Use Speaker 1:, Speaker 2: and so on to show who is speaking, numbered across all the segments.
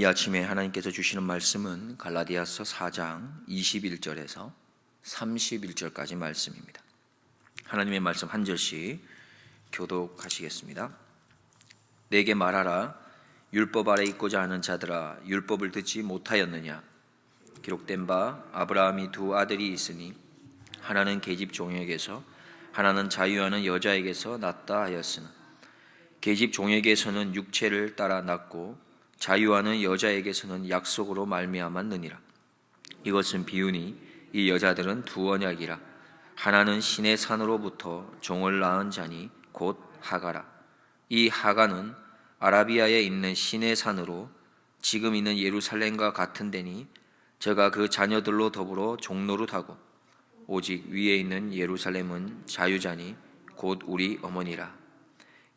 Speaker 1: 이 아침에 하나님께서 주시는 말씀은 갈라디아서 4장 21절에서 31절까지 말씀입니다. 하나님의 말씀 한 절씩 교독하시겠습니다. 내게 말하라 율법 아래 있고자 하는 자들아 율법을 듣지 못하였느냐 기록된 바 아브라함이 두 아들이 있으니 하나는 계집 종에게서 하나는 자유하는 여자에게서 낳다 하였으나 계집 종에게서는 육체를 따라 낳고 자유하는 여자에게서는 약속으로 말미암았느니라. 이것은 비유니 이 여자들은 두 언약이라. 하나는 신의 산으로부터 종을 낳은 자니 곧 하가라. 이 하가는 아라비아에 있는 신의 산으로 지금 있는 예루살렘과 같은 데니 제가 그 자녀들로 더불어 종노릇하고 오직 위에 있는 예루살렘은 자유자니 곧 우리 어머니라.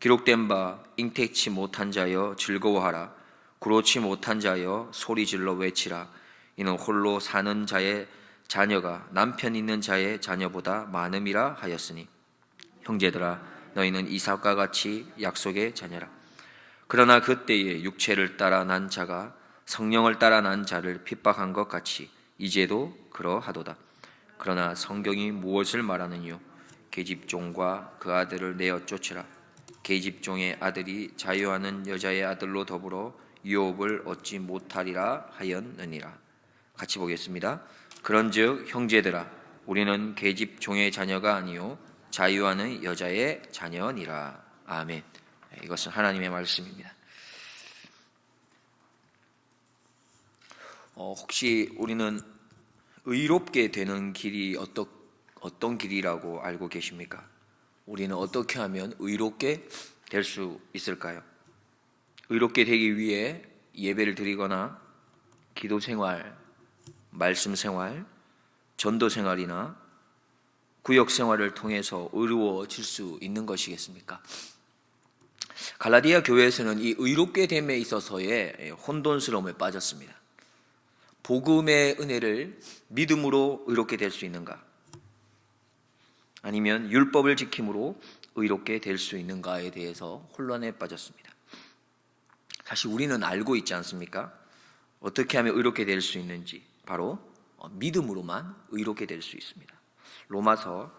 Speaker 1: 기록된 바 잉택치 못한 자여 즐거워하라 그렇지 못한 자여 소리질러 외치라. 이는 홀로 사는 자의 자녀가 남편 있는 자의 자녀보다 많음이라 하였으니. 형제들아 너희는 이삭과 같이 약속의 자녀라. 그러나 그때에 육체를 따라 난 자가 성령을 따라 난 자를 핍박한 것 같이 이제도 그러하도다. 그러나 성경이 무엇을 말하느뇨? 계집종과 그 아들을 내어 쫓으라. 계집종의 아들이 자유하는 여자의 아들로 더불어 유업을 얻지 못하리라 하였느니라. 같이 보겠습니다. 그런즉 형제들아 우리는 계집 종의 자녀가 아니요 자유하는 여자의 자녀니라. 아멘. 이것은 하나님의 말씀입니다. 어, 혹시 우리는 의롭게 되는 길이 어떠, 어떤 길이라고 알고 계십니까? 우리는 어떻게 하면 의롭게 될 수 있을까요? 의롭게 되기 위해 예배를 드리거나 기도 생활, 말씀 생활, 전도 생활이나 구역 생활을 통해서 의로워질 수 있는 것이겠습니까? 갈라디아 교회에서는 이 의롭게 됨에 있어서의 혼돈스러움에 빠졌습니다. 복음의 은혜를 믿음으로 의롭게 될 수 있는가? 아니면 율법을 지킴으로 의롭게 될 수 있는가에 대해서 혼란에 빠졌습니다. 사실 우리는 알고 있지 않습니까? 어떻게 하면 의롭게 될 수 있는지 바로 어, 믿음으로만 의롭게 될 수 있습니다. 로마서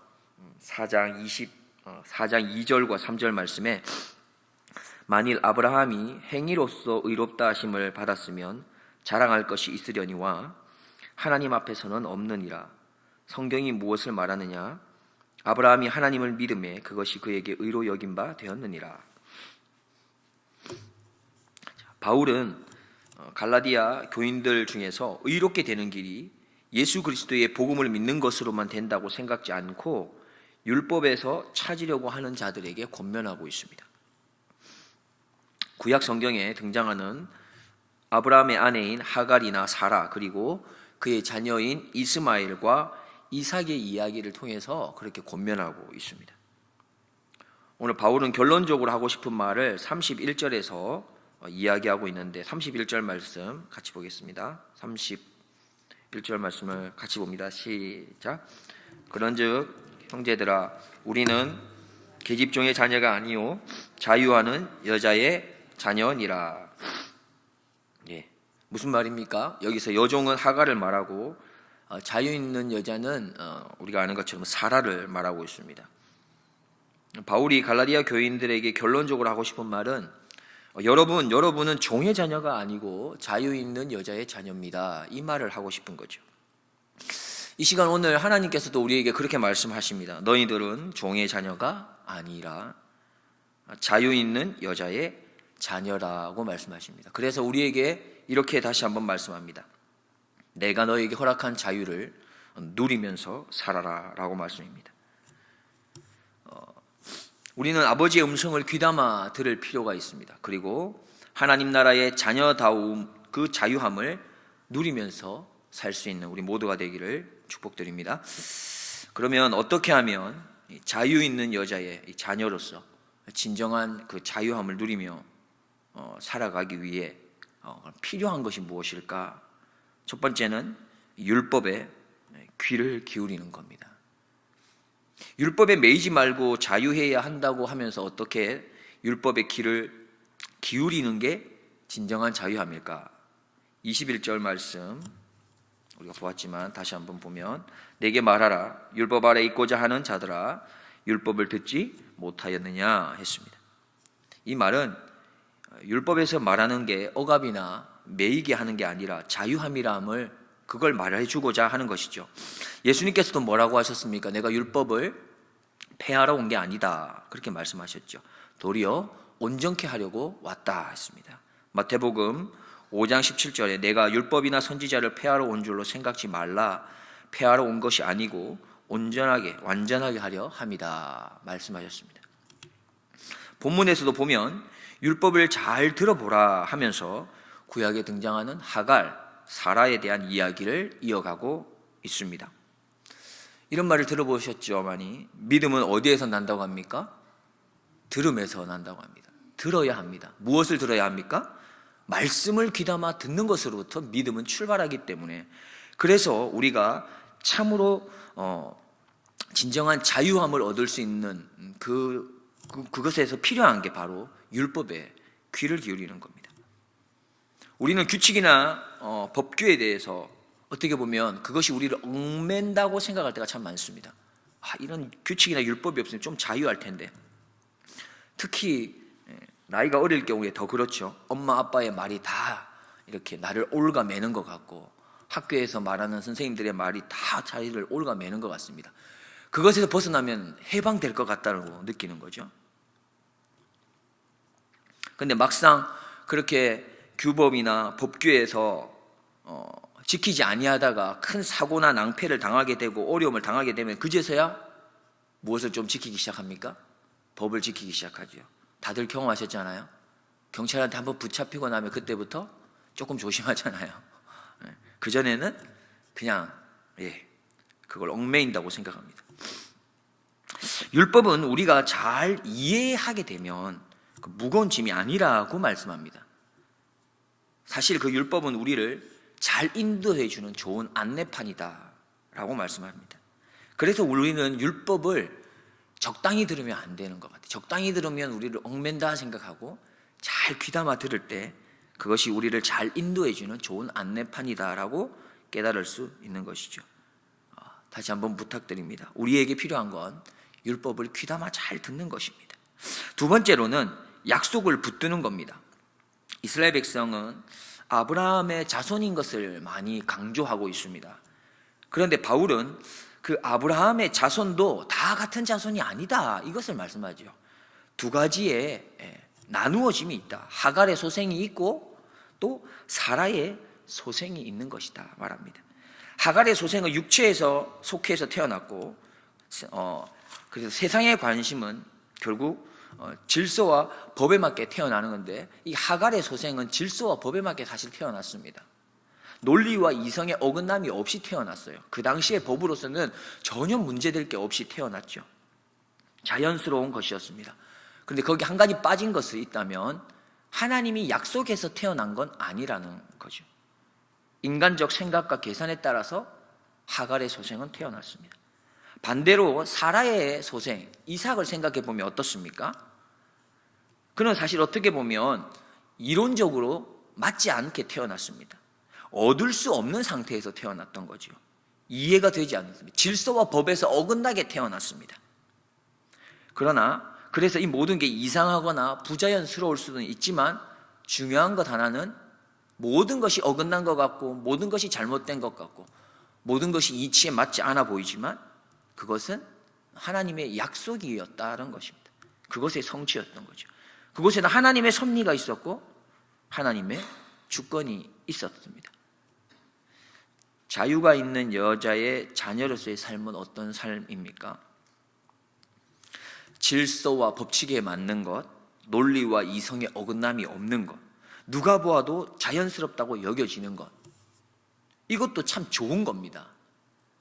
Speaker 1: 4장 20 4장 2절과 3절 말씀에 만일 아브라함이 행위로서 의롭다 하심을 받았으면 자랑할 것이 있으려니와 하나님 앞에서는 없느니라. 성경이 무엇을 말하느냐? 아브라함이 하나님을 믿음에 그것이 그에게 의로 여긴 바 되었느니라. 바울은 어, 갈라디아 교인들 중에서 의롭게 되는 길이 예수 그리스도의 복음을 믿는 것으로만 된다고 생각지 않고 율법에서 찾으려고 하는 자들에게 권면하고 있습니다. 구약 성경에 등장하는 아브라함의 아내인 하갈이나 사라 그리고 그의 자녀인 이스마엘과 이삭의 이야기를 통해서 그렇게 권면하고 있습니다. 오늘 바울은 결론적으로 하고 싶은 말을 31절에서 이야기하고 있는데 31절 말씀 같이 보겠습니다. 31절 말씀을 같이 봅니다. 시작. 그런즉 형제들아 우리는 계집종의 자녀가 아니요 자유하는 여자의 자녀니라. 예. 무슨 말입니까? 여기서 여종은 하가를 말하고 어, 자유 있는 여자는 어, 우리가 아는 것처럼 사라를 말하고 있습니다. 바울이 갈라디아 교인들에게 결론적으로 하고 싶은 말은 어, 여러분, 여러분은 종의 자녀가 아니고 자유 있는 여자의 자녀입니다. 이 말을 하고 싶은 거죠. 이 시간 오늘 하나님께서도 우리에게 그렇게 말씀하십니다. 너희들은 종의 자녀가 아니라 자유 있는 여자의 자녀라고 말씀하십니다. 그래서 우리에게 이렇게 다시 한번 말씀합니다. 내가 너에게 허락한 자유를 누리면서 살아라 라고 말씀입니다. 어, 우리는 아버지의 음성을 귀담아 들을 필요가 있습니다. 그리고 하나님 나라의 자녀다움 그 자유함을 누리면서 살 수 있는 우리 모두가 되기를 축복드립니다. 그러면 어떻게 하면 자유 있는 여자의 자녀로서 진정한 그 자유함을 누리며 어, 살아가기 위해 어, 필요한 것이 무엇일까? 첫 번째는 율법에 귀를 기울이는 겁니다. 율법에 매이지 말고 자유해야 한다고 하면서 어떻게 율법의 귀를 기울이는 게 진정한 자유함일까? 21절 말씀 우리가 보았지만 다시 한번 보면 내게 말하라 율법 아래 있고자 하는 자들아 율법을 듣지 못하였느냐 했습니다. 이 말은 율법에서 말하는 게 억압이나 매이게 하는 게 아니라 자유함이람을 그걸 말해 주고자 하는 것이죠. 예수님께서도 뭐라고 하셨습니까? 내가 율법을 폐하러 온 게 아니다. 그렇게 말씀하셨죠. 도리어 온전케 하려고 왔다 했습니다. 마태복음 5장 17절에 내가 율법이나 선지자를 폐하러 온 줄로 생각지 말라. 폐하러 온 것이 아니고 온전하게 완전하게 하려 함이다. 말씀하셨습니다. 본문에서도 보면 율법을 잘 들어보라 하면서 구약에 등장하는 하갈, 사라에 대한 이야기를 이어가고 있습니다. 이런 말을 들어보셨죠, 많이? 믿음은 어디에서 난다고 합니까? 들음에서 난다고 합니다. 들어야 합니다. 무엇을 들어야 합니까? 말씀을 귀담아 듣는 것으로부터 믿음은 출발하기 때문에 그래서 우리가 참으로 어, 진정한 자유함을 얻을 수 있는 그, 그 그것에서 필요한 게 바로 율법에 귀를 기울이는 겁니다. 우리는 규칙이나 어, 법규에 대해서 어떻게 보면 그것이 우리를 얽맨다고 생각할 때가 참 많습니다. 아, 이런 규칙이나 율법이 없으면 좀 자유할 텐데. 특히 예, 나이가 어릴 경우에 더 그렇죠. 엄마 아빠의 말이 다 이렇게 나를 올가매는 것 같고 학교에서 말하는 선생님들의 말이 다 자기를 올가매는 것 같습니다. 그것에서 벗어나면 해방될 것 같다고 느끼는 거죠. 근데 막상 그렇게 규범이나 법규에서 어, 지키지 아니하다가 큰 사고나 낭패를 당하게 되고 어려움을 당하게 되면 그제서야 무엇을 좀 지키기 시작합니까? 법을 지키기 시작하죠. 다들 경험하셨잖아요. 경찰한테 한번 붙잡히고 나면 그때부터 조금 조심하잖아요. 그 전에는 그냥 예 그걸 얽매인다고 생각합니다. 율법은 우리가 잘 이해하게 되면 그 무거운 짐이 아니라고 말씀합니다. 사실 그 율법은 우리를 잘 인도해 주는 좋은 안내판이다라고 말씀합니다. 그래서 우리는 율법을 적당히 들으면 안 되는 것 같아요. 적당히 들으면 우리를 얽맨다 생각하고 잘 귀담아 들을 때 그것이 우리를 잘 인도해 주는 좋은 안내판이다라고 깨달을 수 있는 것이죠. 아, 다시 한번 부탁드립니다. 우리에게 필요한 건 율법을 귀담아 잘 듣는 것입니다. 두 번째로는 약속을 붙드는 겁니다. 이스라엘 백성은 아브라함의 자손인 것을 많이 강조하고 있습니다. 그런데 바울은 그 아브라함의 자손도 다 같은 자손이 아니다. 이것을 말씀하죠. 두 가지의 예, 나누어짐이 있다. 하갈의 소생이 있고 또 사라의 소생이 있는 것이다 말합니다. 하갈의 소생은 육체에서 속해서 태어났고 어, 그래서 세상의 관심은 결국 어, 질서와 법에 맞게 태어나는 건데 이 하갈의 소생은 질서와 법에 맞게 사실 태어났습니다. 논리와 이성의 어긋남이 없이 태어났어요. 그 당시의 법으로서는 전혀 문제될 게 없이 태어났죠. 자연스러운 것이었습니다. 그런데 거기 한 가지 빠진 것이 있다면 하나님이 약속해서 태어난 건 아니라는 거죠. 인간적 생각과 계산에 따라서 하갈의 소생은 태어났습니다. 반대로 사라의 소생 이삭을 생각해 보면 어떻습니까? 그는 사실 어떻게 보면 이론적으로 맞지 않게 태어났습니다. 얻을 수 없는 상태에서 태어났던 거죠. 이해가 되지 않습니다. 질서와 법에서 어긋나게 태어났습니다. 그러나 그래서 이 모든 게 이상하거나 부자연스러울 수는 있지만 중요한 것 하나는 모든 것이 어긋난 것 같고 모든 것이 잘못된 것 같고 모든 것이 이치에 맞지 않아 보이지만 그것은 하나님의 약속이었다는 것입니다. 그것의 성취였던 거죠. 그곳에는 하나님의 섭리가 있었고 하나님의 주권이 있었습니다. 자유가 있는 여자의 자녀로서의 삶은 어떤 삶입니까? 질서와 법칙에 맞는 것, 논리와 이성의 어긋남이 없는 것, 누가 보아도 자연스럽다고 여겨지는 것. 이것도 참 좋은 겁니다.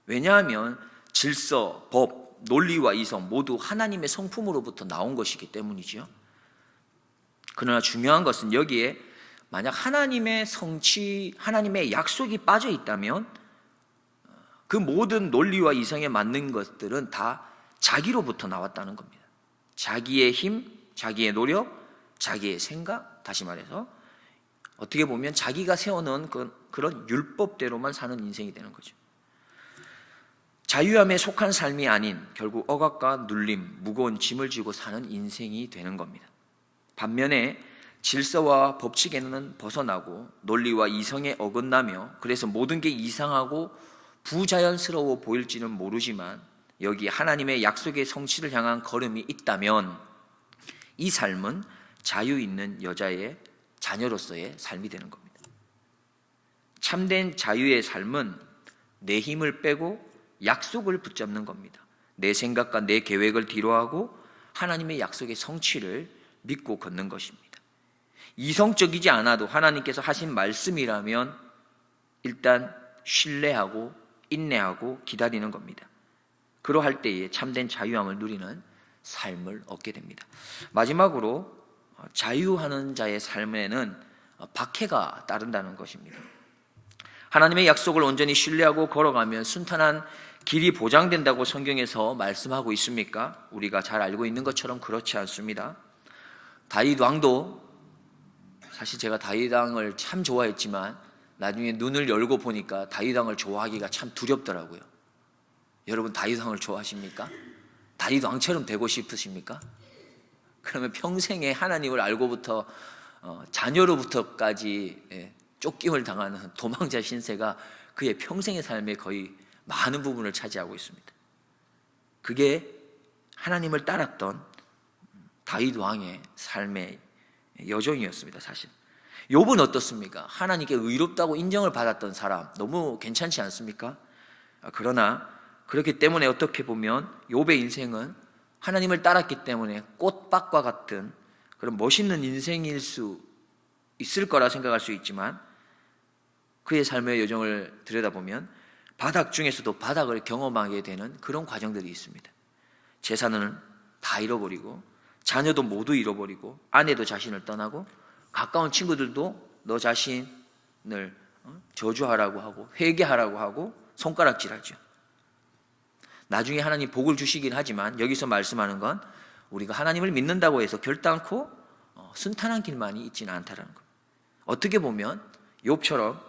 Speaker 1: 왜냐하면 질서, 법, 논리와 이성 모두 하나님의 성품으로부터 나온 것이기 때문이지요. 그러나 중요한 것은 여기에 만약 하나님의 성취, 하나님의 약속이 빠져 있다면 그 모든 논리와 이성에 맞는 것들은 다 자기로부터 나왔다는 겁니다. 자기의 힘, 자기의 노력, 자기의 생각, 다시 말해서 어떻게 보면 자기가 세워놓은 그, 그런 율법대로만 사는 인생이 되는 거죠. 자유함에 속한 삶이 아닌 결국 억압과 눌림, 무거운 짐을 지고 사는 인생이 되는 겁니다. 반면에 질서와 법칙에는 벗어나고 논리와 이성에 어긋나며 그래서 모든 게 이상하고 부자연스러워 보일지는 모르지만 여기 하나님의 약속의 성취를 향한 걸음이 있다면 이 삶은 자유 있는 여자의 자녀로서의 삶이 되는 겁니다. 참된 자유의 삶은 내 힘을 빼고 약속을 붙잡는 겁니다. 내 생각과 내 계획을 뒤로하고 하나님의 약속의 성취를 믿고 걷는 것입니다. 이성적이지 않아도 하나님께서 하신 말씀이라면 일단 신뢰하고 인내하고 기다리는 겁니다. 그러할 때에 참된 자유함을 누리는 삶을 얻게 됩니다. 마지막으로 자유하는 자의 삶에는 박해가 따른다는 것입니다. 하나님의 약속을 온전히 신뢰하고 걸어가면 순탄한 길이 보장된다고 성경에서 말씀하고 있습니까? 우리가 잘 알고 있는 것처럼 그렇지 않습니다. 다윗 왕도 사실 제가 다윗 왕을 참 좋아했지만 나중에 눈을 열고 보니까 다윗 왕을 좋아하기가 참 두렵더라고요. 여러분 다윗 왕을 좋아하십니까? 다윗 왕처럼 되고 싶으십니까? 그러면 평생에 하나님을 알고부터 어, 자녀로부터까지 예, 쫓김을 당하는 도망자 신세가 그의 평생의 삶에 거의 많은 부분을 차지하고 있습니다. 그게 하나님을 따랐던 다윗 왕의 삶의 여정이었습니다. 사실. 욥은 어떻습니까? 하나님께 의롭다고 인정을 받았던 사람 너무 괜찮지 않습니까? 그러나 그렇기 때문에 어떻게 보면 욥의 인생은 하나님을 따랐기 때문에 꽃밭과 같은 그런 멋있는 인생일 수 있을 거라 생각할 수 있지만 그의 삶의 여정을 들여다보면 바닥 중에서도 바닥을 경험하게 되는 그런 과정들이 있습니다. 재산은 다 잃어버리고 자녀도 모두 잃어버리고 아내도 자신을 떠나고 가까운 친구들도 너 자신을 어, 저주하라고 하고 회개하라고 하고 손가락질하죠. 나중에 하나님 복을 주시긴 하지만 여기서 말씀하는 건 우리가 하나님을 믿는다고 해서 결단코 어, 순탄한 길만이 있지는 않다라는 것. 어떻게 보면 욥처럼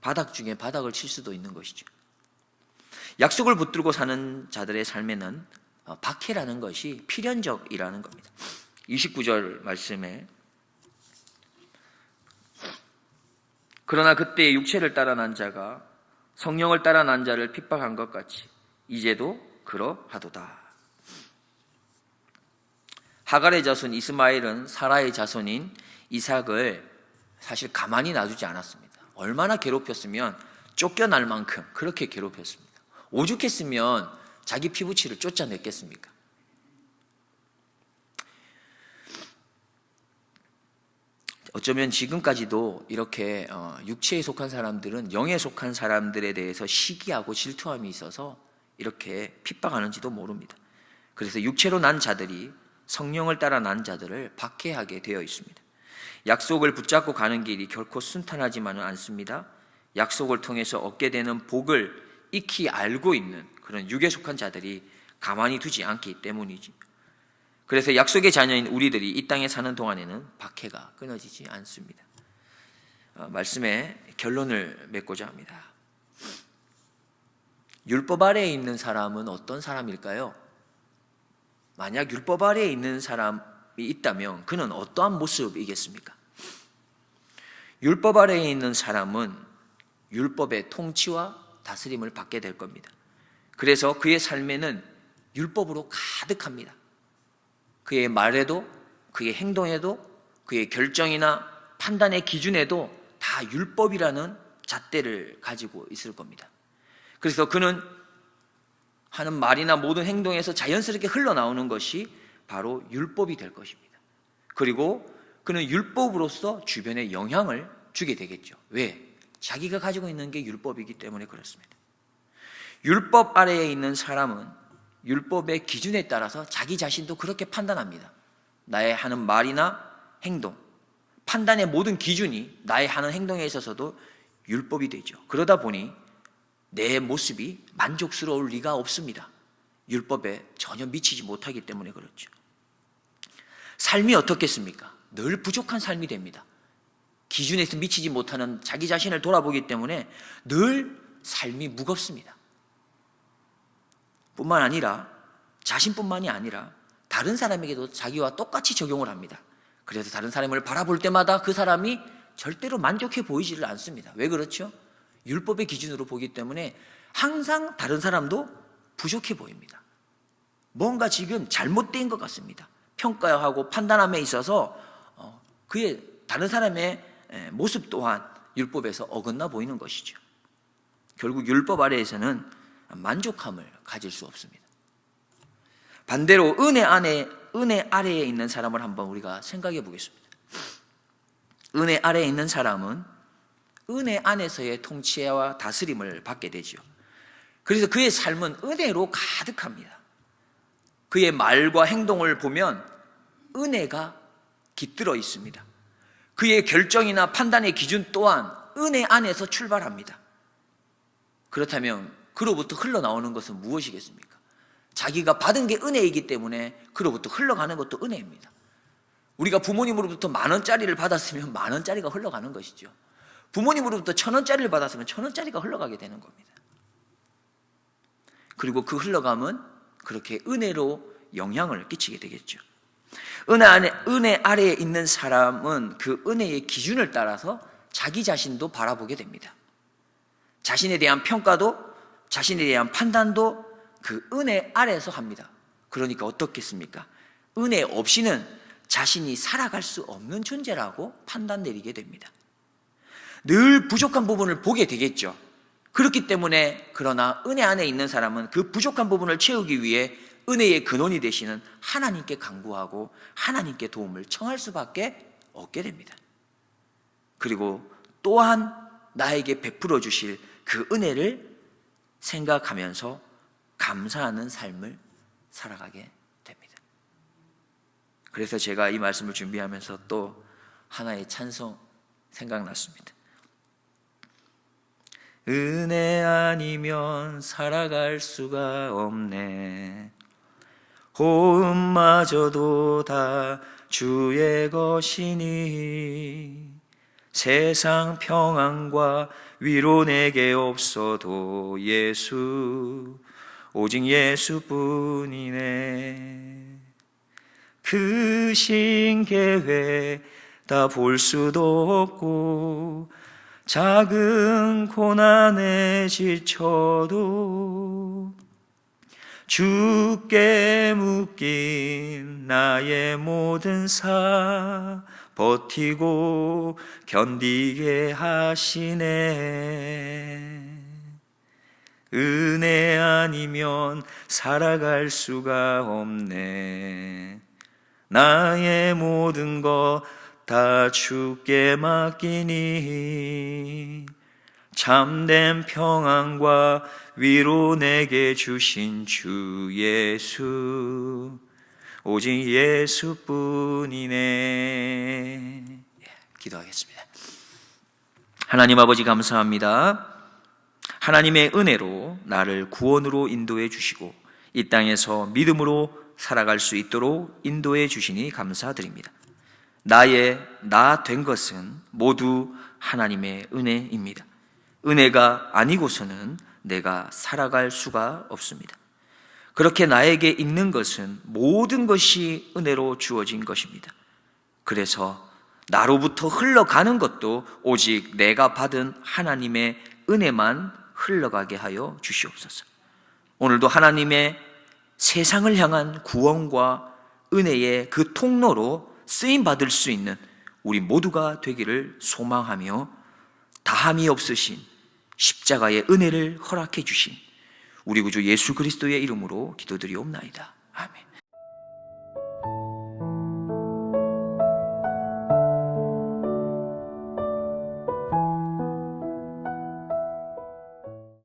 Speaker 1: 바닥 중에 바닥을 칠 수도 있는 것이죠. 약속을 붙들고 사는 자들의 삶에는 어, 박해라는 것이 필연적이라는 겁니다. 29절 말씀에 그러나 그때 육체를 따라 난 자가 성령을 따라 난 자를 핍박한 것 같이 이제도 그러하도다. 하갈의 자손 이스마엘은 사라의 자손인 이삭을 사실 가만히 놔두지 않았습니다. 얼마나 괴롭혔으면 쫓겨날 만큼 그렇게 괴롭혔습니다. 오죽했으면 자기 피부치를 쫓아냈겠습니까? 어쩌면 지금까지도 이렇게 어, 육체에 속한 사람들은 영에 속한 사람들에 대해서 시기하고 질투함이 있어서 이렇게 핍박하는지도 모릅니다. 그래서 육체로 난 자들이 성령을 따라 난 자들을 박해하게 되어 있습니다. 약속을 붙잡고 가는 길이 결코 순탄하지만은 않습니다. 약속을 통해서 얻게 되는 복을 익히 알고 있는 그런 육에 속한 자들이 가만히 두지 않기 때문이지. 그래서 약속의 자녀인 우리들이 이 땅에 사는 동안에는 박해가 끊어지지 않습니다. 어, 말씀의 결론을 맺고자 합니다. 율법 아래에 있는 사람은 어떤 사람일까요? 만약 율법 아래에 있는 사람이 있다면 그는 어떠한 모습이겠습니까? 율법 아래에 있는 사람은 율법의 통치와 다스림을 받게 될 겁니다. 그래서 그의 삶에는 율법으로 가득합니다. 그의 말에도, 그의 행동에도, 그의 결정이나 판단의 기준에도 다 율법이라는 잣대를 가지고 있을 겁니다. 그래서 그는 하는 말이나 모든 행동에서 자연스럽게 흘러나오는 것이 바로 율법이 될 것입니다. 그리고 그는 율법으로서 주변에 영향을 주게 되겠죠. 왜? 자기가 가지고 있는 게 율법이기 때문에 그렇습니다. 율법 아래에 있는 사람은 율법의 기준에 따라서 자기 자신도 그렇게 판단합니다. 나의 하는 말이나 행동, 판단의 모든 기준이 나의 하는 행동에 있어서도 율법이 되죠. 그러다 보니 내 모습이 만족스러울 리가 없습니다. 율법에 전혀 미치지 못하기 때문에 그렇죠. 삶이 어떻겠습니까? 늘 부족한 삶이 됩니다. 기준에서 미치지 못하는 자기 자신을 돌아보기 때문에 늘 삶이 무겁습니다. 뿐만 아니라 자신뿐만이 아니라 다른 사람에게도 자기와 똑같이 적용을 합니다. 그래서 다른 사람을 바라볼 때마다 그 사람이 절대로 만족해 보이지를 않습니다. 왜 그렇죠? 율법의 기준으로 보기 때문에 항상 다른 사람도 부족해 보입니다. 뭔가 지금 잘못된 것 같습니다. 평가하고 판단함에 있어서 어, 그의 다른 사람의 에, 모습 또한 율법에서 어긋나 보이는 것이죠. 결국 율법 아래에서는 만족함을 가질 수 없습니다. 반대로 은혜 안에 은혜 아래에 있는 사람을 한번 우리가 생각해 보겠습니다. 은혜 아래에 있는 사람은 은혜 안에서의 통치와 다스림을 받게 되죠. 그래서 그의 삶은 은혜로 가득합니다. 그의 말과 행동을 보면 은혜가 깃들어 있습니다. 그의 결정이나 판단의 기준 또한 은혜 안에서 출발합니다. 그렇다면 그로부터 흘러나오는 것은 무엇이겠습니까? 자기가 받은 게 은혜이기 때문에 그로부터 흘러가는 것도 은혜입니다. 우리가 부모님으로부터 만 원짜리를 받았으면 만 원짜리가 흘러가는 것이죠. 부모님으로부터 천 원짜리를 받았으면 천 원짜리가 흘러가게 되는 겁니다. 그리고 그 흘러감은 그렇게 은혜로 영향을 끼치게 되겠죠. 은혜 안에 은혜 아래에 있는 사람은 그 은혜의 기준을 따라서 자기 자신도 바라보게 됩니다. 자신에 대한 평가도 자신에 대한 판단도 그 은혜 아래에서 합니다. 그러니까 어떻겠습니까? 은혜 없이는 자신이 살아갈 수 없는 존재라고 판단 내리게 됩니다. 늘 부족한 부분을 보게 되겠죠. 그렇기 때문에 그러나 은혜 안에 있는 사람은 그 부족한 부분을 채우기 위해 은혜의 근원이 되시는 하나님께 간구하고 하나님께 도움을 청할 수밖에 없게 됩니다. 그리고 또한 나에게 베풀어 주실 그 은혜를 생각하면서 감사하는 삶을 살아가게 됩니다. 그래서 제가 이 말씀을 준비하면서 또 하나의 찬송 생각났습니다. 은혜 아니면 살아갈 수가 없네. 호흡마저도 다 주의 것이니 세상 평안과 위로 내게 없어도 예수 오직 예수뿐이네. 그 신계회 다볼 수도 없고 작은 고난에 지쳐도 주께 묶인 나의 모든 사 버티고 견디게 하시네. 은혜 아니면 살아갈 수가 없네. 나의 모든 것 다 주께 맡기니 참된 평안과 위로 내게 주신 주 예수. 오직 예수뿐이네. 예, 기도하겠습니다. 하나님 아버지 감사합니다. 하나님의 은혜로 나를 구원으로 인도해 주시고 이 땅에서 믿음으로 살아갈 수 있도록 인도해 주시니 감사드립니다. 나의 나 된 것은 모두 하나님의 은혜입니다 은혜가 아니고서는 내가 살아갈 수가 없습니다. 그렇게 나에게 있는 것은 모든 것이 은혜로 주어진 것입니다. 그래서 나로부터 흘러가는 것도 오직 내가 받은 하나님의 은혜만 흘러가게 하여 주시옵소서. 오늘도 하나님의 세상을 향한 구원과 은혜의 그 통로로 쓰임 받을 수 있는 우리 모두가 되기를 소망하며 다함이 없으신 십자가의 은혜를 허락해 주신 우리 구주 예수 그리스도의 이름으로 기도드리옵나이다. 아멘.